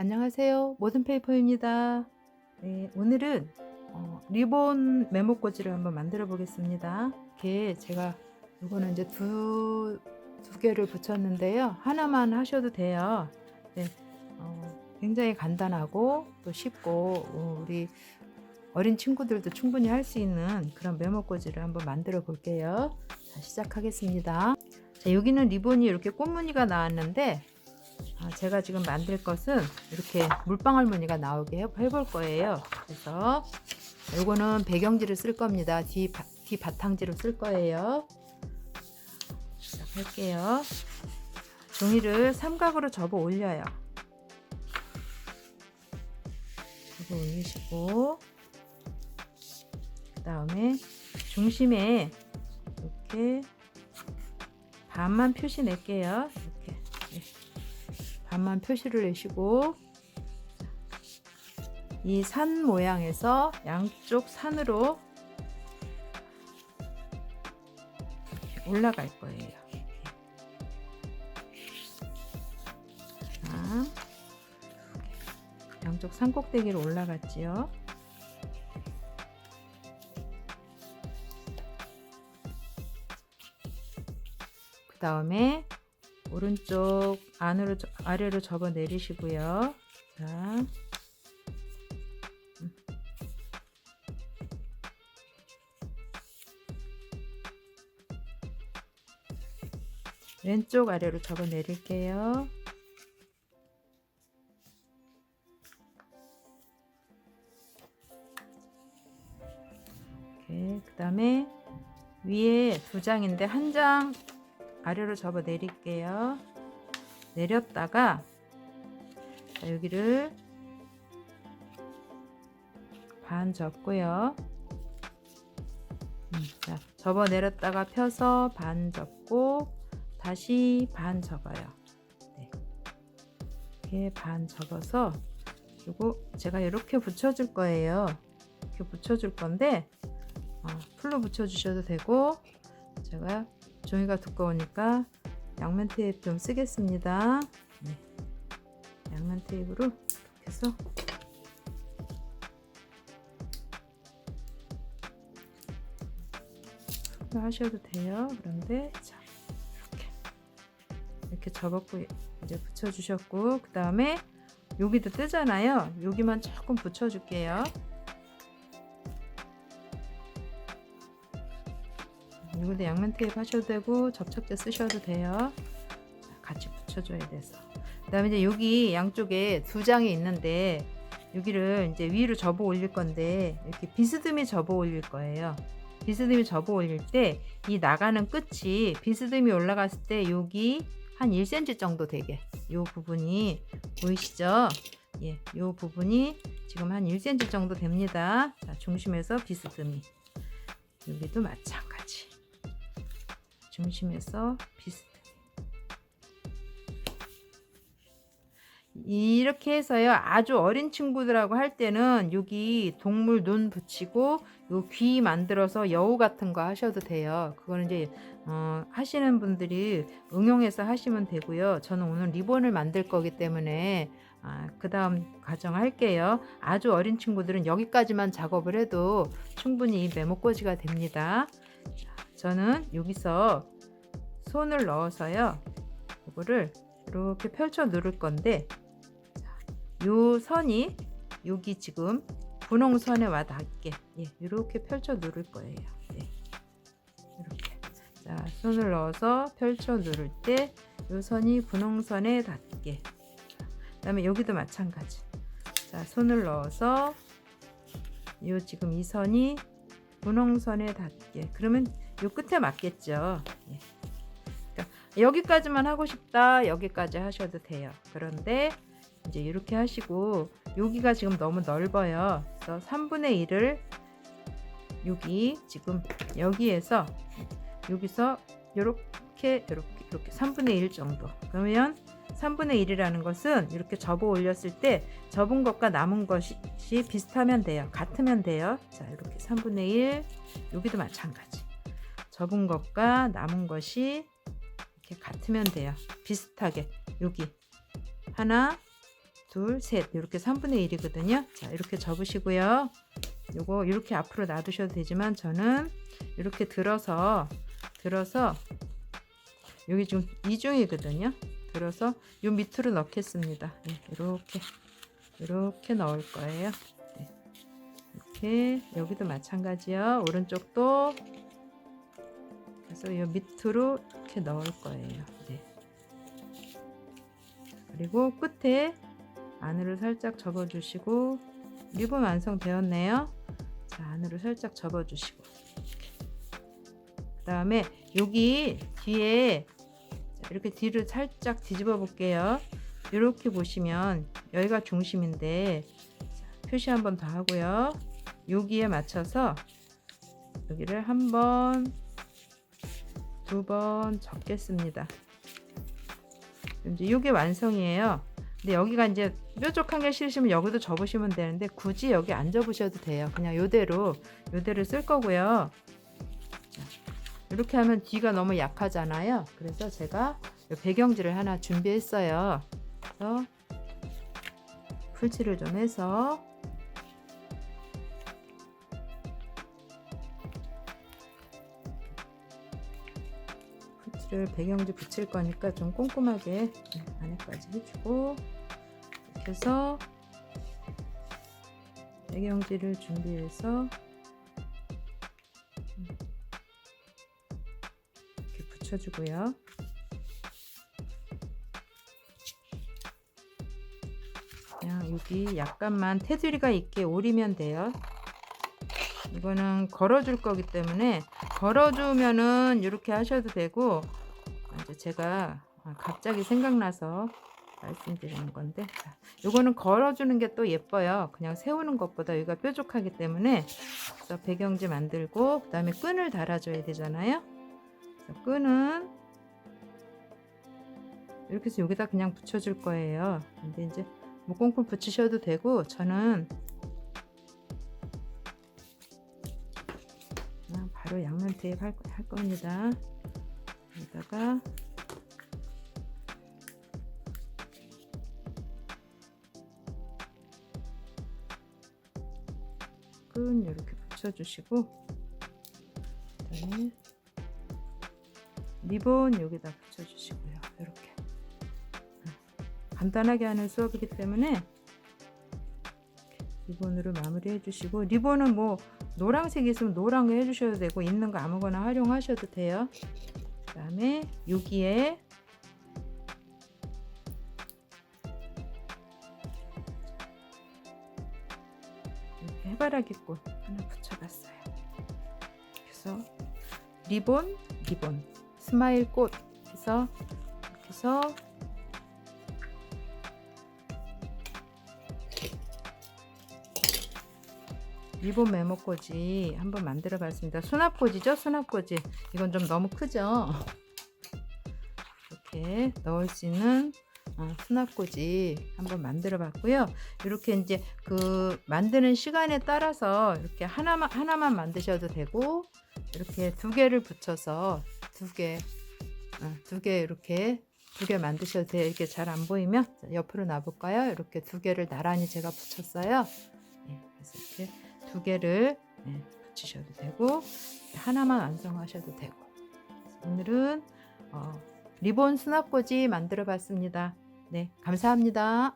안녕하세요. 모든 페이퍼입니다. 네, 오늘은 어, 리본 메모꽂이를 한번 만들어 보겠습니다. 이렇게 제가 이거는 이제 두, 두 개를 붙였는데요. 하나만 하셔도 돼요. 네, 어, 굉장히 간단하고 또 쉽고 어, 우리 어린 친구들도 충분히 할 수 있는 그런 메모꽂이를 한번 만들어 볼게요. 자, 시작하겠습니다. 자, 여기는 리본이 이렇게 꽃무늬가 나왔는데 아, 제가 지금 만들 것은 이렇게 물방울 무늬가 나오게 해, 해볼 거예요. 그래서 요거는 배경지를 쓸 겁니다. 뒤, 바, 뒤 바탕지로 쓸 거예요. 시작할게요. 종이를 삼각으로 접어 올려요. 접어 올리시고 그 다음에 중심에 이렇게 반만 표시 낼게요. 반만 표시를 내시고 이 산 모양에서 양쪽 산으로 올라갈 거예요. 양쪽 산 꼭대기로 올라갔지요. 그 다음에 오른쪽 안으로 저- 아래로 접어 내리시고요. 자, 음. 왼쪽 아래로 접어 내릴게요. 이렇게 그다음에 위에 두 장인데 한장 아래로 접어 내릴게요. 내렸다가 자, 여기를 반 접고요. 음, 자, 접어 내렸다가 펴서 반 접고 다시 반 접어요. 네. 이렇게 반 접어서 그리고 제가 이렇게 붙여줄 거예요. 이렇게 붙여줄 건데 어, 풀로 붙여주셔도 되고 제가 종이가 두꺼우니까 양면 테이프 좀 쓰겠습니다. 네. 양면 테이프로 이렇게 해서 하셔도 돼요. 그런데 자 이렇게 이렇게 접었고 이제 붙여주셨고 그 다음에 여기도 뜨잖아요. 여기만 조금 붙여줄게요. 이것도 양면 테이프 하셔도 되고 접착제 쓰셔도 돼요. 같이 붙여줘야 돼서. 그 다음에 이제 여기 양쪽에 두 장이 있는데 여기를 이제 위로 접어 올릴 건데 이렇게 비스듬히 접어 올릴 거예요. 비스듬히 접어 올릴 때 이 나가는 끝이 비스듬히 올라갔을 때 여기 한 1cm 정도 되게 요 부분이 보이시죠? 예, 요 부분이 지금 한 1cm 정도 됩니다. 자, 중심에서 비스듬히 여기도 마찬가지. 중심에서 비슷해. 이렇게 해서요. 아주 어린 친구들하고 할 때는 여기 동물 눈 붙이고 요 귀 만들어서 여우 같은 거 하셔도 돼요. 그거는 이제 어, 하시는 분들이 응용해서 하시면 되고요. 저는 오늘 리본을 만들 거기 때문에 아, 그 다음 과정 할게요. 아주 어린 친구들은 여기까지만 작업을 해도 충분히 이 메모꽂이가 됩니다. 저는 여기서 손을 넣어서요. 이거를 이렇게 펼쳐 누를 건데 요 선이 여기 지금 분홍선에 와 닿게 예, 이렇게 펼쳐 누를 거예요. 예, 이렇게 자 손을 넣어서 펼쳐 누를 때 요 선이 분홍선에 닿게 그다음에 여기도 마찬가지 자 손을 넣어서 요 지금 이 선이 분홍선에 닿게 그러면 요 끝에 맞겠죠. 예. 여기까지만 하고 싶다 여기까지 하셔도 돼요. 그런데 이제 이렇게 하시고 여기가 지금 너무 넓어요. 그래서 3분의 1을 여기 지금 여기에서 여기서 이렇게 이렇게 이렇게 3분의 1 정도. 그러면 3분의 1이라는 것은 이렇게 접어 올렸을 때 접은 것과 남은 것이 비슷하면 돼요. 같으면 돼요. 자, 이렇게 3분의 1 여기도 마찬가지. 접은 것과 남은 것이 이렇게 같으면 돼요. 비슷하게 여기 하나 둘, 셋 이렇게 3분의 1이거든요. 자 이렇게 접으시고요. 요거 이렇게 앞으로 놔두셔도 되지만 저는 이렇게 들어서 들어서 여기 지금 이중이거든요. 들어서 요 밑으로 넣겠습니다. 네, 이렇게 이렇게 넣을 거예요. 네. 이렇게 여기도 마찬가지요. 오른쪽도 그래서 요 밑으로 이렇게 넣을 거예요. 네. 그리고 끝에 안으로 살짝 접어주시고 리본 완성되었네요. 자 안으로 살짝 접어주시고 그 다음에 여기 뒤에 자, 이렇게 뒤를 살짝 뒤집어 볼게요. 이렇게 보시면 여기가 중심인데 자, 표시 한 번 더 하고요. 여기에 맞춰서 여기를 한 번, 두 번 접겠습니다. 이제 이게 완성이에요. 근데 여기가 이제 뾰족한 게 싫으시면 여기도 접으시면 되는데 굳이 여기 안 접으셔도 돼요. 그냥 요대로 요대로 쓸 거고요. 자, 이렇게 하면 뒤가 너무 약하잖아요. 그래서 제가 요 배경지를 하나 준비했어요. 그래서 풀칠을 좀 해서 풀칠을 배경지 붙일 거니까 좀 꼼꼼하게 네, 안에까지 해주고 이렇게 해서 배경지를 준비해서 음, 이렇게 붙여주고요. 그냥 여기 약간만 테두리가 있게 오리면 돼요. 이거는 걸어줄 거기 때문에 걸어주면은 이렇게 하셔도 되고 이제 제가 갑자기 생각나서 말씀드리는 건데 자, 이거는 걸어주는 게 또 예뻐요. 그냥 세우는 것보다 여기가 뾰족하기 때문에 그래서 배경지 만들고 그 다음에 끈을 달아줘야 되잖아요. 그래서 끈은 이렇게 해서 여기다 그냥 붙여줄 거예요. 근데 이제 뭐 꽁꽁 붙이셔도 되고 저는 그냥 바로 양면 테이프 할, 할 겁니다. 여기다가 끈 이렇게 붙여주시고 그다음에 리본 여기다 붙여주시고요. 이렇게 간단하게 하는 수업이기 때문에 리본으로 마무리해 주시고 리본은 뭐 노란색 있으면 노란 거 해주셔도 되고 있는 거 아무거나 활용하셔도 돼요. 그 다음에 여기에 이렇게 해바라기 꽃 하나 붙여봤어요. 그래서 리본, 리본, 스마일 꽃 해서 이렇게 해서 리본 메모꽂이 한번 만들어 봤습니다. 수납꽂이죠? 수납꽂이. 이건 좀 너무 크죠? 이렇게 넣을 수 있는 어, 수납꽂이 한번 만들어 봤고요. 이렇게 이제 그 만드는 시간에 따라서 이렇게 하나만 하나만 만드셔도 되고 이렇게 두 개를 붙여서 두 개, 어, 두개 이렇게 두 개 만드셔도 돼요. 이렇게 잘 안 보이면 자, 옆으로 놔볼까요? 이렇게 두 개를 나란히 제가 붙였어요. 예, 이렇게 두 개를 예, 붙이셔도 되고 하나만 완성하셔도 되고 오늘은 어, 리본 수납꽂이 만들어 봤습니다. 네, 감사합니다.